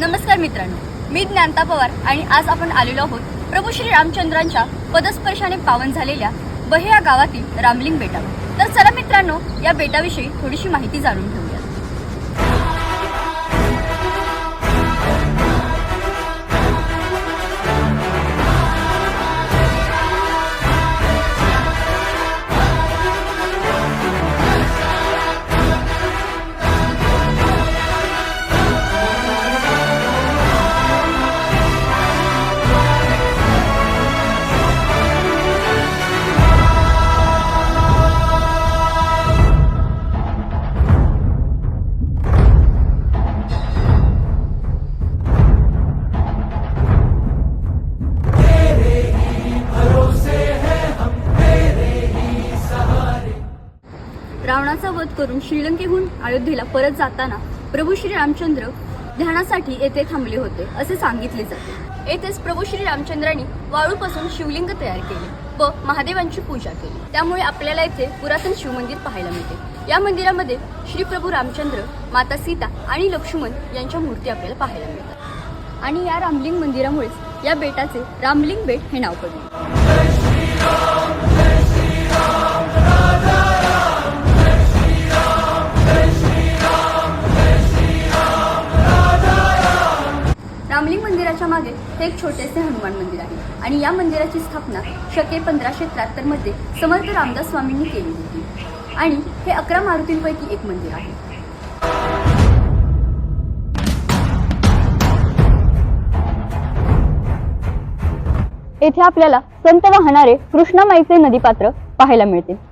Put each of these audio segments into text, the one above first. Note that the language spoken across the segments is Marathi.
नमस्कार मित्रांनो मी ज्ञानता पवार आणि आज आपण आलेलो आहोत प्रभू श्री रामचंद्रांच्या पदस्पर्शाने पावन झालेल्या बहे या गावातील रामलिंग बेटा तर चला मित्रांनो या बेटाविषयी थोडीशी माहिती जाणून घेऊ. रावणाचा वध करून श्रीलंकेहून अयोध्येला परत जाताना प्रभू श्री रामचंद्र ध्यानासाठी येथे थांबले होते असे सांगितले जाते. येथेच प्रभू श्री रामचंद्रांनी वाळूपासून शिवलिंग तयार केले व महादेवांची पूजा केली. त्यामुळे आपल्याला येथे पुरातन शिवमंदिर पाहायला मिळते. या मंदिरामध्ये श्री प्रभू रामचंद्र माता सीता आणि लक्ष्मण यांच्या मूर्ती आपल्याला पाहायला मिळतात. आणि या रामलिंग मंदिरामुळेच या बेटाचे रामलिंग बेट हे नाव पडले. मागे हे एक छोटेसे हनुमान मंदिर आहे. आणि या मंदिराची स्थापना शके पंधराशे त्र्याहत्तरमध्ये समर्थ रामदास स्वामींनी केली होती. आणि हे अकरा मारुतींपैकी एक मंदिर आहे. येथे आपल्याला संत वाहणारे कृष्णामाईचे नदीपात्र पाहायला मिळते.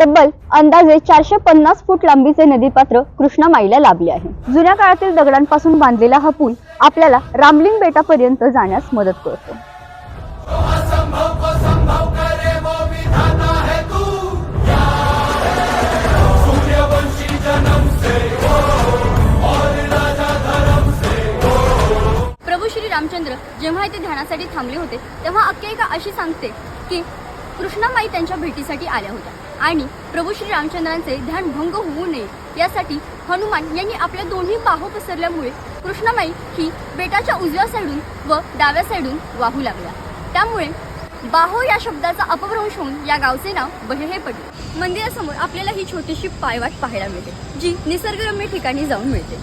तब्बल अंदाजे चारशे पन्नास फूट लांबीचे नदीपात्र कृष्णामाईला लाभले आहे. जुन्या काळातील दगडांपासून बांधलेला हा पूल आपल्याला रामलिंग बेटापर्यंत जाण्यास मदत करतो. प्रभू श्री रामचंद्र जेव्हा इथे ध्यानासाठी थांबले होते तेव्हा आख्यायिका अशी सांगते की कृष्णामाई त्यांच्या भेटीसाठी आल्या होत्या. आणि प्रभू श्री रामचंद्रांचे ध्यान भंग होऊ नये यासाठी हनुमान यांनी आपल्या दोन्ही बाहू पसरल्यामुळे कृष्णामाई ही बेटाच्या उजव्या साईडून व डाव्या साईडून वाहू लागल्या. त्यामुळे बाहो या शब्दाचा अपभ्रंश होऊन या गावचे नाव बहे पडले. मंदिरासमोर आपल्याला ही छोटीशी पायवाट पाहायला मिळते जी निसर्गरम्य ठिकाणी जाऊन मिळते.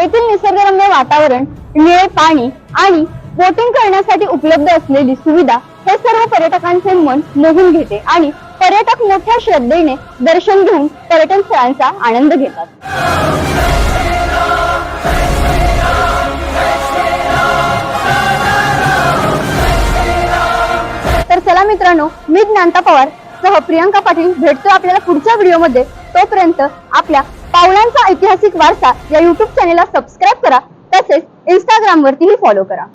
येथील निसर्गरम्य वातावरण निळे पाणी आणि बोटिंग करण्यासाठी उपलब्ध असलेली सुविधा हे सर्व पर्यटकांचे मन मोहून घेते आणि पर्यटक मोठ्या श्रद्धेने दर्शन घेऊन पर्यटन स्थळांचा आनंद घेतात. तर चला मित्रांनो मी ज्ञानता पवार सह प्रियंका पाटील भेटतो आपल्याला पुढच्या व्हिडिओमध्ये. तोपर्यंत आपल्या पावलांचा ऐतिहासिक वारसा या युट्यूब चॅनेलला सबस्क्राईब करा. तसेच इंस्टाग्राम वरतीही फॉलो करा.